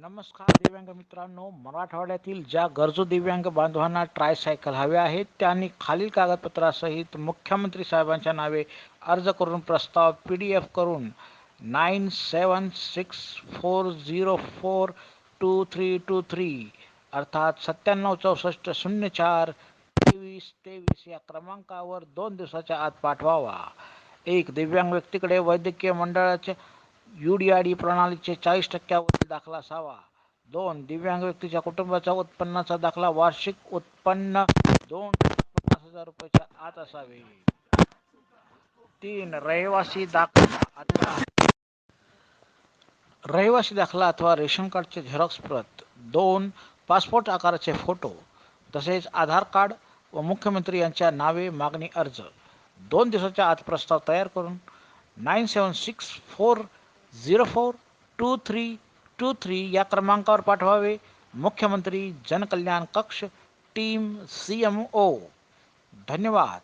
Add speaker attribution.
Speaker 1: नमस्कार दिव्यांग मित्रांनो मराठवाड्यातील ज्या गरजू दिव्यांग बांधवांना ट्रायसायकल हवे आहेत त्यांनी खालील कागदपत्रासहित मुख्यमंत्री साहेबांच्या नावे अर्ज करून प्रस्ताव पी डी एफ करून nine seven six four zero four two three two three अर्थात सत्त्याण्णव चौसष्ट शून्य चार तेवीस तेवीस या क्रमांकावर दोन दिवसाच्या आत पाठवावा. एक दिव्यांग व्यक्तीकडे वैद्यकीय मंडळाचे यू डी आय डी प्रणालीचे चाळीस टक्क्यावरील दाखला असावा. दोन दिव्यांग व्यक्तीच्या कुटुंबाचा उत्पन्नाचा दाखला वार्षिक उत्पन्न दोन पन्नास हजार रुपयाच्या आत असावे. तीन रहिवासी दाखला अथवा रहिवासी दाखला अथवा रेशन कार्डचे झेरॉक्स प्रत. दोन पासपोर्ट आकाराचे फोटो तसेच आधार कार्ड व मुख्यमंत्री यांच्या नावे मागणी अर्ज. दोन दिवसाच्या आत प्रस्ताव तयार करून nine seven six four zero four two three two three या क्रमांकावर पाठवावे. मुख्यमंत्री जनकल्याण कक्ष टीम सी एम ओ धन्यवाद.